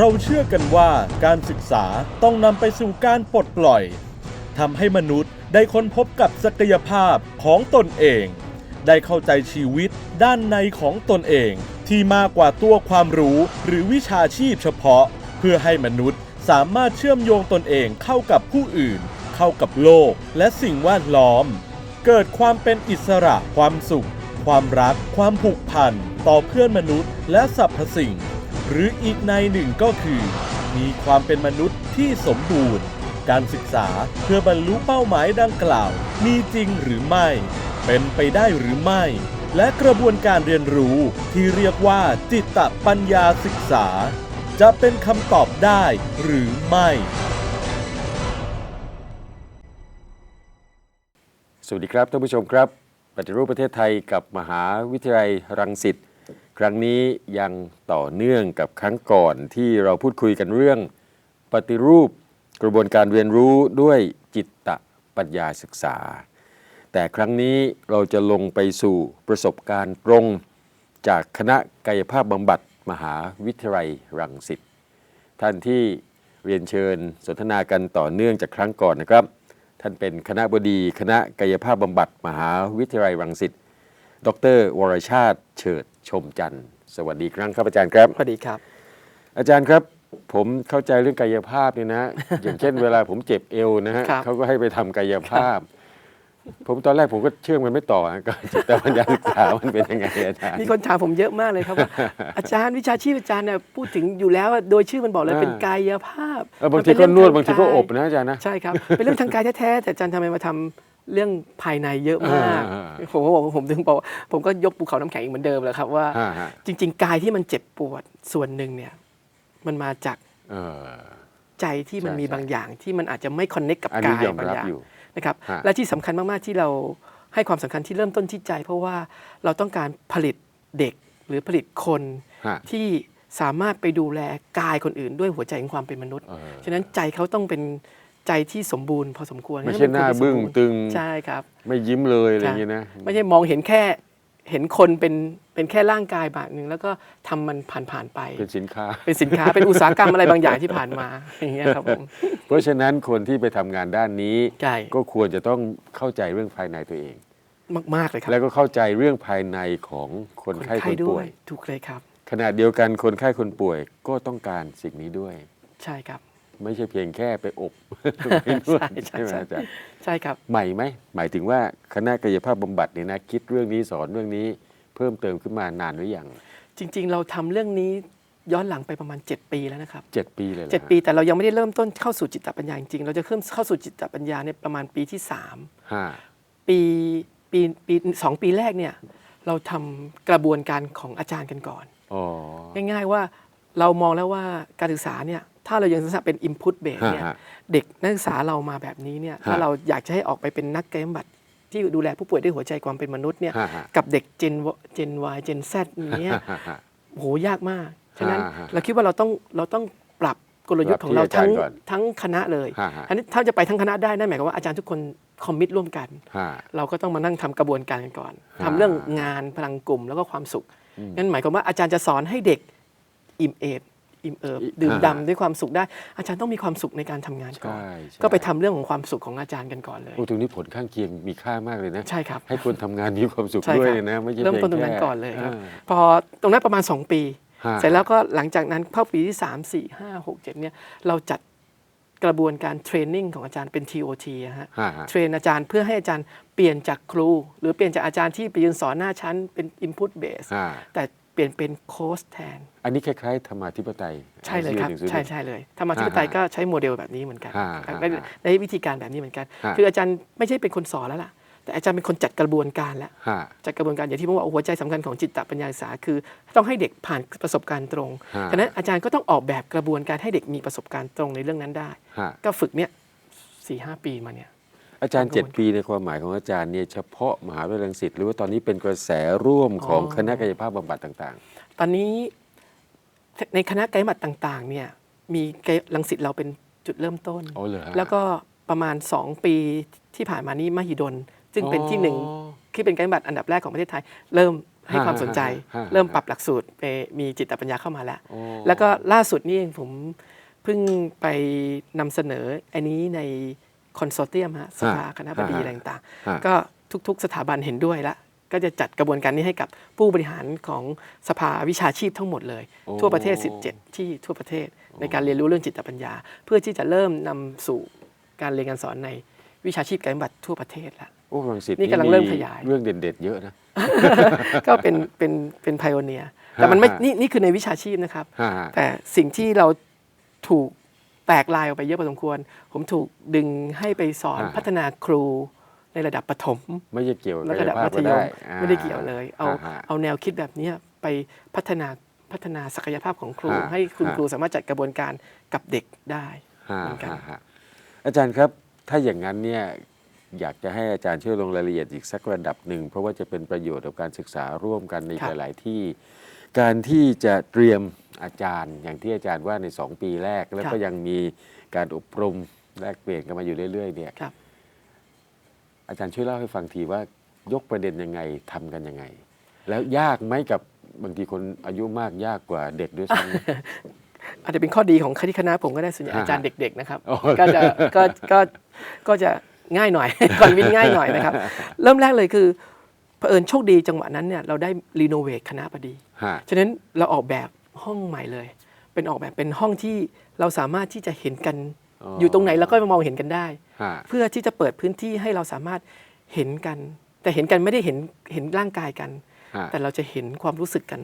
เราเชื่อกันว่าการศึกษาต้องนำไปสู่การปลดปล่อยทำให้มนุษย์ได้ค้นพบกับศักยภาพของตนเอง ได้เข้าใจชีวิตด้านในของตนเอง ที่มากกว่าตัวความรู้หรือวิชาชีพเฉพาะ เพื่อให้มนุษย์สามารถเชื่อมโยงตนเองเข้ากับผู้อื่น เข้ากับโลกและสิ่งแวดล้อม เกิดความเป็นอิสระความสุข ความรัก ความผูกพัน ต่อเพื่อนมนุษย์และสรรพสิ่ง หรืออีกในหนึ่งก็คือ มีความเป็นมนุษย์ที่สมบูรณ์ การศึกษาเพื่อบรรลุเป้าหมายดังกล่าว มีจริงหรือไม่ เป็นไปได้หรือไม่ และกระบวนการเรียนรู้ที่เรียกว่าจิตตปัญญาศึกษา จะเป็นคำตอบได้หรือไม่สวัสดีครับท่านผู้ชมครับปฏิรูปประเทศไทยกับมหาวิทยาลัยรังสิต ครั้งนี้ยังต่อเนื่องกับครั้งก่อนที่เราพูดคุยกันเรื่องปฏิรูปกระบวนการเรียนรู้ด้วยจิตตปัญญาศึกษา แต่ครั้งนี้เราจะลงไปสู่ประสบการณ์ตรง จากคณะกายภาพบำบัดมหาวิทยาลัยรังสิตท่านที่เรียนเชิญสนทนากันต่อเนื่องจากครั้งก่อนนะครับ ท่านเป็นคณะบดีคณะกายภาพบำบัดมหาวิทยาลัยรังสิตดร วรชาติเฉิด ชมจันทร์ สวัสดีครั้งครับอาจารย์ครับสวัสดีครับ อาจารย์ครับ ผมเข้าใจเรื่องกายภาพเนี่ยนะ อย่างเช่นเวลาผมเจ็บเอวนะฮะครับเขาก็ให้ไปทำกายภาพ ผมตอนแรกผมก็เชื่อมันไม่ต่อนะก็จิตปัญญาศึกษามันเป็นยังไงอาจารย์มีคนถามผมเยอะมากเลยครับว่า อาจารย์วิชาชีพอาจารย์เนี่ยพูดถึงอยู่แล้วว่าโดยชื่อมันบอกเลยอ่าเป็นกายภาพเออบางมันทีเป็นก็เรื่นวดทบางทีก็ยอบนะอาจารย์นะ ใช่ครับ เป็นเรื่องทางกายแท้ๆแต่อาจารย์ทำไมมาทำ เรื่องภายในเยอะมากอ่าผมก็บอกว่าผมถึงบอกว่าผมก็ยกภูเขาน้ำแข็งอีกเหมือนเดิมเลยครับว่าฮะฮะจริง ๆ กายที่มันเจ็บปวดส่วนหนึ่งเนี่ยมันมาจากเออใจที่มันใช่มีใช่บางอย่าง ที่มันอาจจะไม่คอนเน็กกับอันนี้กายยอมบางรับอย่างอยู่นะครับฮะและที่สำคัญมากๆที่เราให้ความสำคัญที่เริ่มต้นที่ใจ เพราะว่าเราต้องการผลิตเด็กหรือผลิตคนฮะที่สามารถไปดูแลกายคนอื่นด้วยหัวใจของความเป็นมนุษย์เออฉะนั้นใจเขาต้องเป็น ใจที่สมบูรณ์พอสมควรไม่ใช่หน้าบึ้งตึงใช่ครับ ไม่ยิ้มเลยอะไรอย่างเงี้ยนะไม่ใช่มองเห็นแค่เห็นคนเป็นเป็นแค่ร่างกายบางหนึ่งแล้วก็ทำมันผ่านๆไป เป็นสินค้า เป็นสินค้าเป็นอุตสาหกรรมอะไรบางอย่างที่ผ่านมาอย่างเงี้ยครับผมเพราะฉะนั้นคนที่ไปทำงานด้านนี้ใช่ก็ควรจะต้องเข้าใจเรื่องภายในตัวเองมากๆเลยครับ แล้วก็เข้าใจเรื่องภายในของคนไข้คนด้ป่ววยยถูกเลยครับขณะเดียวกันคนไข้คนป่วยก็ต้องการสิ่งนี้ด้วย ใช่ครับ ไม่ใช่เพียงแค่ไปอบไปนวดใช่ใช่ไหมใช่อาจารย์ใช่ครับใหม่ไหมหมายถึงว่าคณะกายภาพบำบัดเนี่ยนะคิดเรื่องนี้สอนเรื่องนี้เพิ่มเติมขึ้นมานานหรือยังจริง ๆ เราทำเรื่องนี้ย้อนหลังไปประมาณ 7 ปีแล้วนะครับเจ็ดปีเลยหรอเจ็ดปีแต่เรายังไม่ได้เริ่มต้นเข้าสู่จิตปัญญาจริงๆเราจะเริ่มเข้าสู่จิตปัญญาเนี่ยประมาณปีที่3ฮะปีปีปีสองปีแรกเนี่ยเราทำกระบวนการของอาจารย์กันก่อนอ๋อง่ายๆว่าเรามองแล้วว่าการศึกษาเนี่ย ถ้าเรายังศึกษาเป็น input base เนี่ยฮะฮะเด็กนักศึกษาเรามาแบบนี้เนี่ยถ้าฮะเราอยากจะให้ออกไปเป็นนักกายบำบัดที่ดูแลผู้ป่วยด้วยหัวใจความเป็นมนุษย์เนี่ยฮะฮะ กับเด็ก Gen Gen Y Gen Z อย่างเงี้ยฮะฮะโหยากมาก ฉะนั้นฮะฮะเราคิดว่าเราต้องเราต้องปรับกลยุทธ์ของเราปรับที่ทั้งอาจารย์ก่อนทั้งคณะเลยฮะฮะ อันนี้ถ้าจะไปทั้งคณะได้นั่นหมายความว่าอาจารย์ทุกคนคอมมิตร่วมกัน ฮะ เราก็ต้องมานั่งทำกระบวนการกันก่อนฮะทำเรื่องงานพลังกลุ่มแล้วก็ความสุข นั่นหมายความว่าอาจารย์จะสอนให้เด็กอิ่มเอบ อิ่มเอิบดื่มด่ำด้วยความสุขได้ อาจารย์ต้องมีความสุขในการทำงานก่อนใช่ใช่ก็ไปทำเรื่องของความสุขของอาจารย์กันก่อนเลยโอ้ตรงนี้ผลข้างเคียงมีค่ามากเลยนะใช่ครับให้คนทำงานมีความสุขใช่ด้วยครับนะไม่ใช่เริ่มต้นตพีรงยนั้นแค่ก่อนเลยครับาพอตรงนั้นประมาณ 2 ปีฮะเสร็จแล้วก็หลังจากนั้นเข้าปีที่ 3 4 5 6 7เนี่ยเราจัดกระบวนการเทรนนิ่งของอาจารย์เป็น TOT อะฮะฮะฮะเทรนอาจารย์เพื่อให้อาจารย์เปลี่ยนจากครู หรือเปลี่ยนจากอาจารย์ที่ไปยืนสอนหน้าชั้นเป็น input base ฮะแต่เปลี่ยนเป็นโค้ชแทน อันนี้คล้ายๆธรรมาธิปไตย ใช่เลยครับอาซีนใช่ใช่เลยธรรมาธิปไตยก็ใช้โมเดลแบบนี้เหมือนกันฮะครับฮะได้ฮะได้วิธีการแบบนี้เหมือนกันฮะคืออาจารย์ไม่ใช่เป็นคนสอนแล้วล่ะ แต่อาจารย์เป็นคนจัดกระบวนการแล้วฮะจากกระบวนการอย่างที่ผมบอกหัวใจสำคัญของจิตตปัญญาศึกษาคือ ต้องให้เด็กผ่านประสบการณ์ตรงฮะฉะนั้นอาจารย์ก็ต้องออกแบบกระบวนการให้เด็กมีประสบการณ์ตรงในเรื่องนั้นได้ฮะก็ฝึกเนี่ยสี่ห้าปีมาเนี่ย อาจารย์กระบวนเจ็ดปีในความหมายของอาจารย์เนี่ยเฉพาะมหาวิทยาลัยรังสิตหรือว่าตอนนี้เป็นกระแสร่วมของอ๋อคณะกายภาพบำบัดต่างตอนนี้ในคณะไกด์บัตรต่างๆเนี่ยมีไกด์รังสิตเราเป็นจุดเริ่มต้น ๆ อ๋อเหรอฮะ แล้วก็ประมาณ 2 ปีที่ผ่านมานี้มหิดลซึ่งเป็นที่หนึ่งอ๋อที่เป็นไกด์บัตรอันดับแรกของประเทศไทย เริ่มให้ความสนใจ ฮะฮะเริ่มปรับหลักสูตรไปมีจิตปัญญาเข้ามาแล้วโอ้แล้วก็ล่าสุดนี่เองผมเพิ่งไปนำเสนออันนี้ใน คอนโซเทียมฮะสภาคณะบดีอะไรต่างฮะๆก็ทุกๆ สถาบันเห็นด้วยละก็จะจัดกระบวนการนี้ให้กับผู้บริหารของสภาวิชาชีพทั้งหมดเลยโอ้ทั่วประเทศ 17 ที่ทั่วประเทศ ในการเรียนรู้เรื่องจิตปัญญา เพื่อที่จะเริ่มนำสู่การเรียนการสอนในวิชาชีพการบัติทั่วประเทศแล้วโอ้รังสิตนี่กำลังเริ่มขยาย เรื่องเด็ดๆเยอะนะ ก็เป็นเป็นเป็นไพโอเนียแต่มันไม่ฮะนี่นี่คือในวิชาชีพนะครับฮะแต่สิ่งที่เราถูก แตกลายออกไปเยอะพอสมควร ผมถูกดึงให้ไปสอนอ่า พัฒนาครูในระดับประถม ไม่ใช่เกี่ยวกับและการะยดับภามัพธก็ยได้มอ่ไม่ได้เกี่ยวเลย เอา ฮะ เอาแนวคิดแบบเนี้ยไปพัฒนาพัฒนาศักยภาพของครู ฮะให้คุณฮะ ครูสามารถจัดกระบวนการกับเด็กได้ ฮะเหมือนกัน ฮะฮะอาจารย์ครับถ้าอย่างนั้นเนี่ยอยากจะให้อาจารย์ช่วยลงรายละเอียดอีกสักระดับหนึ่ง เพราะว่าจะเป็นประโยชน์กับการศึกษาร่วมกันในครับหลาย ๆ ที่ การที่จะเตรียมอาจารย์ อย่างที่อาจารย์ว่าใน 2 ปีแรก แล้วก็ยังมีการอบรมแลกเปลี่ยนกันมาอยู่เรื่อยๆเนี่ยครับ อาจารย์ช่วยเล่าให้ฟังทีว่ายกประเด็นยังไงทำกันยังไง แล้วยากไหมกับบางทีคนอายุมากยากกว่าเด็กด้วยซ้ำ อาจจะเป็นข้อดีของที่คณะผมก็ได้ส่วนใหญ่ฮะอาจารย์เด็กๆนะครับโอ้ก็จะก็ก็ก็จะง่ายหน่อย ก่อนวินง่ายหน่อยนะครับ เริ่มแรกเลยคือ เผอิญโชคดีจังหวะนั้นเนี่ยเราได้รีโนเวทคณะพอดี ฮะ ฉะนั้นเราออกแบบห้องใหม่เลย เป็นออกแบบเป็นห้องที่เราสามารถที่จะเห็นกันอ๋ออยู่ตรงไหนเราก็มองเห็นกันได้ ฮะ เพื่อที่จะเปิดพื้นที่ให้เราสามารถเห็นกัน แต่เห็นกันไม่ได้เห็นเห็นร่างกายกัน ฮะ แต่เราจะเห็นความรู้สึกกัน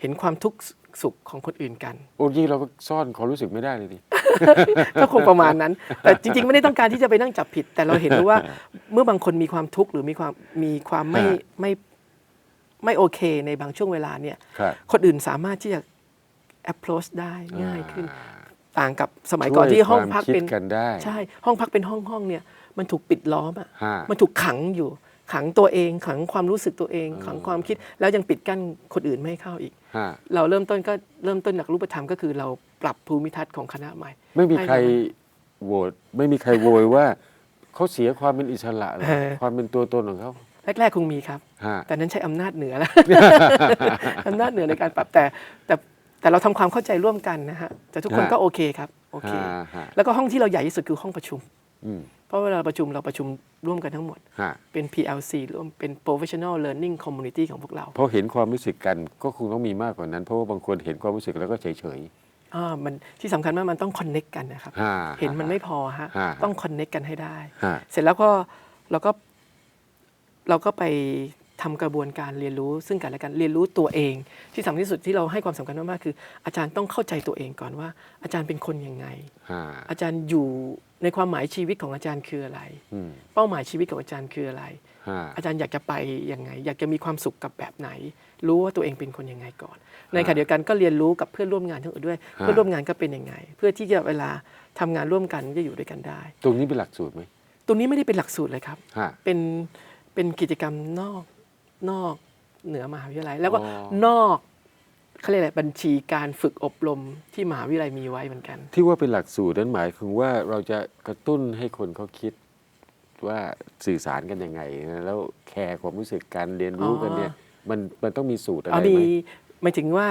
เห็นความทุกข์ สุขของคนอื่นกันโอ้ยี่เราก็ซ่อนความรู้สึกไม่ได้เลยดิก็คงประมาณนั้น แต่จริง ๆ ไม่ได้ต้องการที่จะไปนั่งจับผิด แต่เราเห็นรู้ว่าเมื่อบางคนมีความทุกข์หรือมีความมีความไม่ฮะไม่ไม่โอเคในบางช่วงเวลาเนี่ยครับคนอื่นสามารถที่จะ approach ได้ง่ายขึ้นอ่าต่างกับสมัยก่อนที่ห้องพักช่วยเป็นความคิดกันได้ใช่ห้องพักเป็นห้องห้องเนี่ยมันถูกปิดล้อมอะฮะมันถูกขังอยู่ ขังตัวเองขังความรู้สึกตัวเอง ขังความคิดแล้วยังปิดกั้นคนอื่นไม่ให้เข้าอีก ฮะเราเริ่มต้นก็เริ่มต้นจากรูปธรรมก็คือเราปรับภูมิทัศน์ของคณะใหม่ ไม่มีใครให้โหวตไม่มีใครโวยว่าเขาเสียความเป็นอิสระเหรอเออ ความเป็นตัวตนของเขาแรกๆคงมีครับ ฮะ แต่นั้นใช้อำนาจเหนือแล้ว อำนาจเหนือในการปรับแต่แต่แต่เราทำความเข้าใจร่วมกันนะฮะแต่ทุกคนฮะ ก็โอเคครับโอเค ฮะฮะแล้วก็ห้องที่เราใหญ่ที่สุดคือห้องประชุมอืม เพราะเวลาประชุมเราประชุมร่วมกันทั้งหมดฮะเป็น PLC ร่วมเป็น Professional Learning Community ของพวกเราเพราะเห็นความรู้สึกกันก็คงต้องมีมากกว่านั้น เพราะว่าบางคนเห็นความรู้สึกแล้วก็เฉยเฉยอ่ามันที่สำคัญมากมันต้อง connect กันนะครับฮะเห็นมันไม่พอฮะฮะต้อง connect กันให้ได้ฮะเสร็จแล้วก็เราก็เราก็ไป ทำกระบวนการเรียนรู้ ซึ่งกันและกันเรียนรู้ตัวเอง ที่สำคัญที่สุดที่เราให้ความสำคัญมากๆคือ อาจารย์ต้องเข้าใจตัวเองก่อนว่า อาจารย์เป็นคนยังไงฮะอาจารย์อยู่ในความหมายชีวิตของอาจารย์คืออะไรอืมเป้าหมายชีวิตของอาจารย์คืออะไรฮะอาจารย์อยากจะไปยังไง อยากจะมีความสุขกับแบบไหน รู้ว่าตัวเองเป็นคนยังไงก่อน ในขณะเดียวกันก็เรียนรู้กับเพื่อนร่วมงานทั้งอื่นด้วย เพื่อนร่วมงานก็เป็นยังไง เพื่อที่จะเวลาทำงานร่วมกันจะอยู่ด้วยกันได้ ตรงนี้เป็นหลักสูตรไหมตรงนี้ไม่ได้เป็นหลักสูตรเลยครับฮะเป็นเป็นกิจกรรมนอก นอกเหนือมหาวิทยาลัย แล้วก็อ๋อ นอกเขาเรียกอะไรบัญชีการฝึกอบรมที่มหาวิทยาลัยมีไว้เหมือนกัน ที่ว่าเป็นหลักสูตรนั้นหมายถึงว่าเราจะกระตุ้นให้คนเขาคิดว่าสื่อสารกันยังไงนะแล้วแคร์ความรู้สึกการเรียนรู้กันเนี่ย มันมันต้องมีสูตรอะไรเอาไหมีมหมายถึงว่า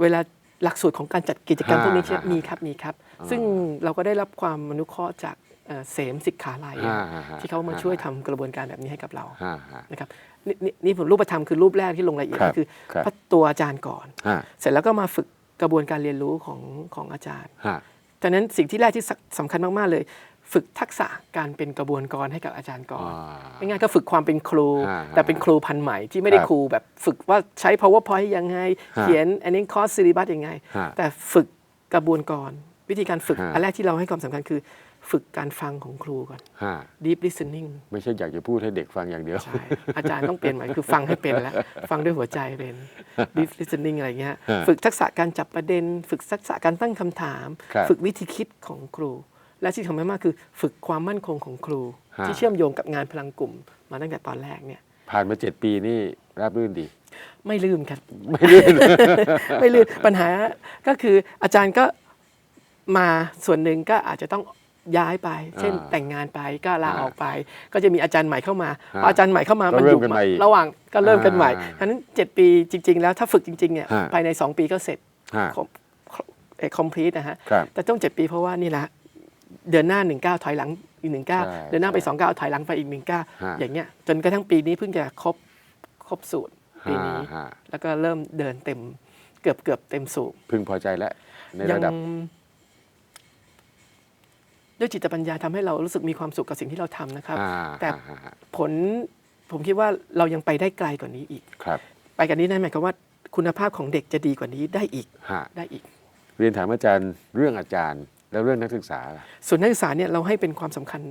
เวลาหลักสูตรของการจัดกิจกรรมฮะพวกนี้ใช่ฮะมีครับมีครับซึ่งเราก็ได้รับความอนุเคราะห์จากเอ่อเสมสิกขาลัยฮะฮะฮะที่เขามาช่วยทำกระบวนการแบบนี้ให้กับเราฮะฮะนะครับ นี่นี่นี่ผมรูปธรรมคือรูปแรกที่ลงรายละเอียดครับก็คือครับพัฒตัวอาจารย์ก่อน ฮะ เสร็จแล้วก็มาฝึกกระบวนการเรียนรู้ของของอาจารย์ฮะ ดังนั้นสิ่งที่แรกที่สำคัญมาก ๆ เลย ฝึกทักษะการเป็นกระบวนการให้กับอาจารย์ก่อนอ่าง่ายๆก็ฝึกความเป็นครูฮะแต่เป็นครูพันธุ์ใหม่ที่ไม่ได้ครับครูแบบฝึกว่าใช้ powerpoint ยังไง ฮะเขียนอันนี้คอร์สซิลิบัสยังไง ฮะแต่ฝึกกระบวนการวิธีการฝึกฮะ อันแรกที่เราให้ความสำคัญคือ ฝึกการฟังของครูก่อน ฮะ deep listening ไม่ใช่อยากจะพูดให้เด็กฟังอย่างเดียว ใช่ อาจารย์ต้องเปลี่ยนใหม่คือฟังให้เป็นแล้ว ฟังด้วยหัวใจเป็น deep listening อะไรเงี้ยฮะฝึกทักษะการจับประเด็น ฝึกทักษะการตั้งคำถาม ครับ ฝึกวิธีคิดของครู และที่สำคัญมากคือฝึกความมั่นคงของครูฮะที่เชื่อมโยงกับงานพลังกลุ่ม มาตั้งแต่ตอนแรกเนี่ยผ่านมาเจ็ดปีนี่ราบรื่นดี ไม่ลืมครับ ไม่ลื่น ไม่ลืมปัญหาก็คืออาจารย์ก็มาส่วนหนึ่งก็อาจจะต้อง ย้ายไป เช่นอ่าแต่งงานไปก็ลาอ่าออกไป ก็จะมีอาจารย์ใหม่เข้ามาฮะพออาจารย์ใหม่เข้ามาก็มันเริ่อมยู่กันใหม่อีกระหว่างก็เริ่มกันใหม่อ่าฉะนั้น 7 ปีจริง ๆ แล้วถ้าฝึกจริงๆเนี่ยฮะภายใน 2 ปีก็เสร็จฮะเอ่อ complete นะฮะครับแต่ต้อง 7 ปีเพราะว่านี่แหละเดือนหน้า 1 9 ถอยหลังอีก1ใช่9เดือนหน้าไปใช่2 9 ถอยหลังไปอีก1ฮะ9อย่างเงี้ยจนกระทั่งปีนี้เพิ่งจะครบครบสูตรปีนี้ฮะแล้วก็เริ่มเดินเต็มเกือบเกือบเต็มสูบพึงพอใจแล้วในยัระดับ ด้วยจิตปัญญาทำให้เรารู้สึกมีความสุขกับสิ่งที่เราทำนะครับอ่าแต่ฮะฮะผลผมคิดว่าเรายังไปได้ไกลกว่านี้อีกครับ ไปกันนี้นั่นหมายความว่าคุณภาพของเด็กจะดีกว่านี้ได้อีกฮะได้อีก เรียนถามอาจารย์เรื่องอาจารย์ แล้วเรื่องนักศึกษาล่ะส่วนนักศึกษาเนี่ยเราให้เป็นความสำคัญ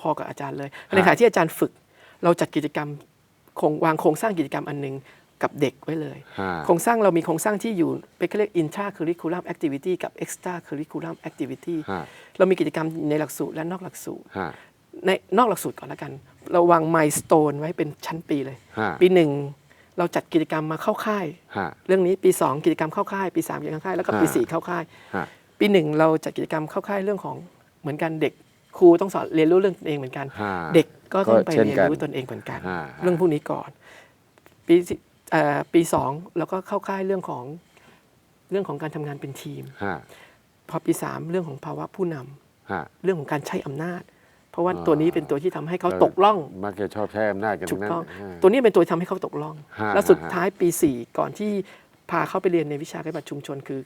พอๆกับอาจารย์เลยในขณะที่อาจารย์ฝึก เราจัดกิจกรรมโครงวางโครงสร้างกิจกรรมอันหนึง กับเด็กไว้เลยฮะโครงสร้างเรามีโครงสร้างที่อยู่เป็นเขาเรียก intra curriculum activity กับ extra curriculum activity ฮะเรามีกิจกรรมในหลักสูตรและนอกหลักสูตรฮะในนอกหลักสูตรก่อนแล้วกัน เราวาง milestone ไว้เป็นชั้นปีเลยฮะปีหนึ่งเราจัดกิจกรรมมาเข้าค่ายฮะเรื่องนี้ปี 2 กิจกรรมเข้าค่าย ปี 3 กิจกรรมเข้าค่าย แล้วก็ปีฮะ4เข้าค่ายฮะปีหนึ่งเราจัดกิจกรรมเข้าค่ายเรื่องของเหมือนกันเด็กครูต้องสอนเรียนรู้เรื่องตนเองเหมือนกันฮะเด็กก็ต้องไปก็เช่นเรียนกันรู้ตนเองเหมือนกันฮะเรื่องพวกนี้ก่อน ปีสิเอ่อ ปีสองแล้วก็เข้าค่ายเรื่องของเรื่องของการทำงานเป็นทีม ฮะพอปีสามเรื่องของภาวะผู้นำฮะ เรื่องของการใช้อำนาจ เพราะว่าอ่า ตัวนี้เป็นตัวที่ทำให้เขาเออตกล่อง มักจะชอบใช้อำนาจกันถูทั้กงนั้นต้อง ฮะ ตัวนี้เป็นตัวที่ทำให้เขาตกล่อง ฮะแล้วสุดฮะ ท้ายปี 4 ก่อนที่พาเขาไปเรียนในวิชาการปฏิบัติชุมชนคือ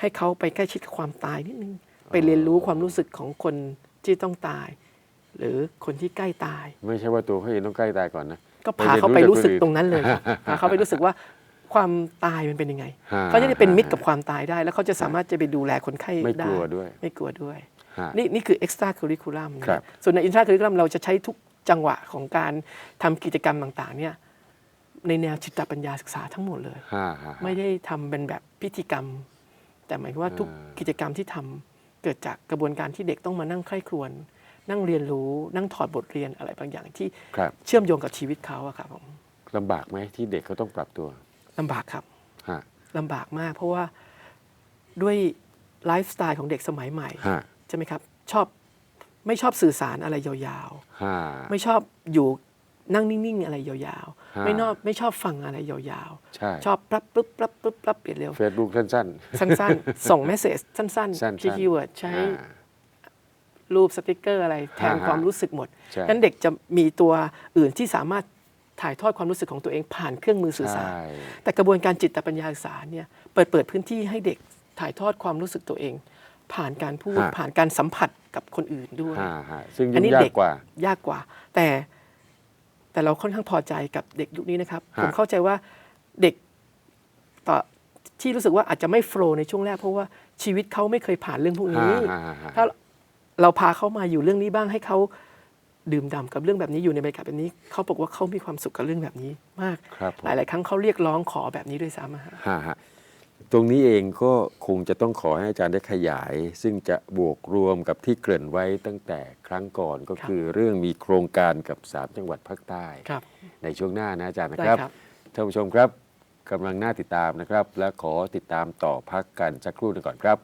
ให้เขาไปใกล้ชิดกับความตายนิดนึง ไปเรียนรู้ความรู้สึกของคนที่ต้องตาย หรือคนที่ใกล้ตาย ไม่ใช่ว่าตัวเขาเองต้องใกล้ตายก่อนนะ ก็พาเขาไปรู้สึกตรงนั้นเลยครับพาเขาไปรู้สึกว่าความตายมันเป็นยังไงฮะเขาจะได้เป็นมิตรกับความตายได้ แล้วเขาจะสามารถจะไปดูแลคนไข้ไม่ได้กลัวด้วย ไม่กลัวด้วยฮะนี่นี่คือ extra curriculum นะครับส่วนใน intra curriculum เราจะใช้ทุกจังหวะของการทำกิจกรรมต่างๆเนี่ยในแนวจิตปัญญาศึกษาทั้งหมดเลยฮะฮะไม่ได้ทำเป็นแบบพิธีกรรม แต่หมายความว่าทุกอ่ากิจกรรมที่ทำเกิดจากกระบวนการที่เด็กต้องมานั่งใคร่ครวญ นั่งเรียนรู้นั่งถอดบทเรียนอะไรบางอย่างที่ครับเชื่อมโยงกับชีวิตเขาอะครับผมลำบากไหมที่เด็กเขาต้องปรับตัวลำบากครับฮะลำบากมาก เพราะว่าด้วยไลฟ์สไตล์ของเด็กสมัยใหม่ฮะใช่ไหมครับชอบไม่ชอบสื่อสารอะไรยาวฮะ ๆ ไม่ชอบอยู่นั่งนิ่งๆ อะไรยาวฮะ ๆ ไม่นอบไม่ชอบฟังอะไรยาวใช่ๆ ชอบปั๊บปุ๊บปั๊บปุ๊บปั๊บเปลี่ยนเร็ว เฟซบุ๊กสั้น สั้นๆ ส่งเมสเซจสั้นสั้นๆๆคีย์เวิร์ดๆใช้อ่า รูปสติกเกอร์อะไรแทนฮะความรู้สึกหมดใช่นั้นเด็กจะมีตัวอื่นที่สามารถถ่ายทอดความรู้สึกของตัวเองผ่านเครื่องมือสื่อสารใช่แต่กระบวนการจิตปัญญาศึกษาเนี่ยเปิดเปิดพื้นที่ให้เด็กถ่ายทอดความรู้สึกตัวเอง ผ่านการพูดฮะผ่านการสัมผัสกับคนอื่นด้วยฮะฮะซึ่งอันยุ่งนี้ยาเด็กกว่ายากกว่า แต่แต่เราค่อนข้างพอใจกับเด็กยุคนี้นะครับฮะผมเข้าใจว่าเด็กต่อที่รู้สึกว่าอาจจะไม่โฟล์ในช่วงแรกเพราะว่าชีวิตเขาไม่เคยผ่านเรื่องพวกนี้ฮะฮะฮะถ้า เราพาเขามาอยู่เรื่องนี้บ้างให้เขาดื่มด่ำกับเรื่องแบบนี้อยู่ในบรรยากาศแบบนี้เขาบอกว่าเขามีความสุขกับเรื่องแบบนี้มากครับผมหลาย ๆ ครั้งเขาเรียกร้องขอแบบนี้ด้วยซ้ำอะฮะฮะฮะตรงนี้เองก็คงจะต้องขอให้อาจารย์ได้ขยาย ซึ่งจะบวกรวมกับที่เกริ่นไว้ตั้งแต่ครั้งก่อนก็ครับคือเรื่องมีโครงการกับ 3 จังหวัดภาคใต้ครับในช่วงหน้านะอาจารย์นะได้ครับครับท่านผู้ชมครับกำลังน่าติดตามนะครับ และขอติดตามต่อพักกันสักครู่หนึงก่อนครับ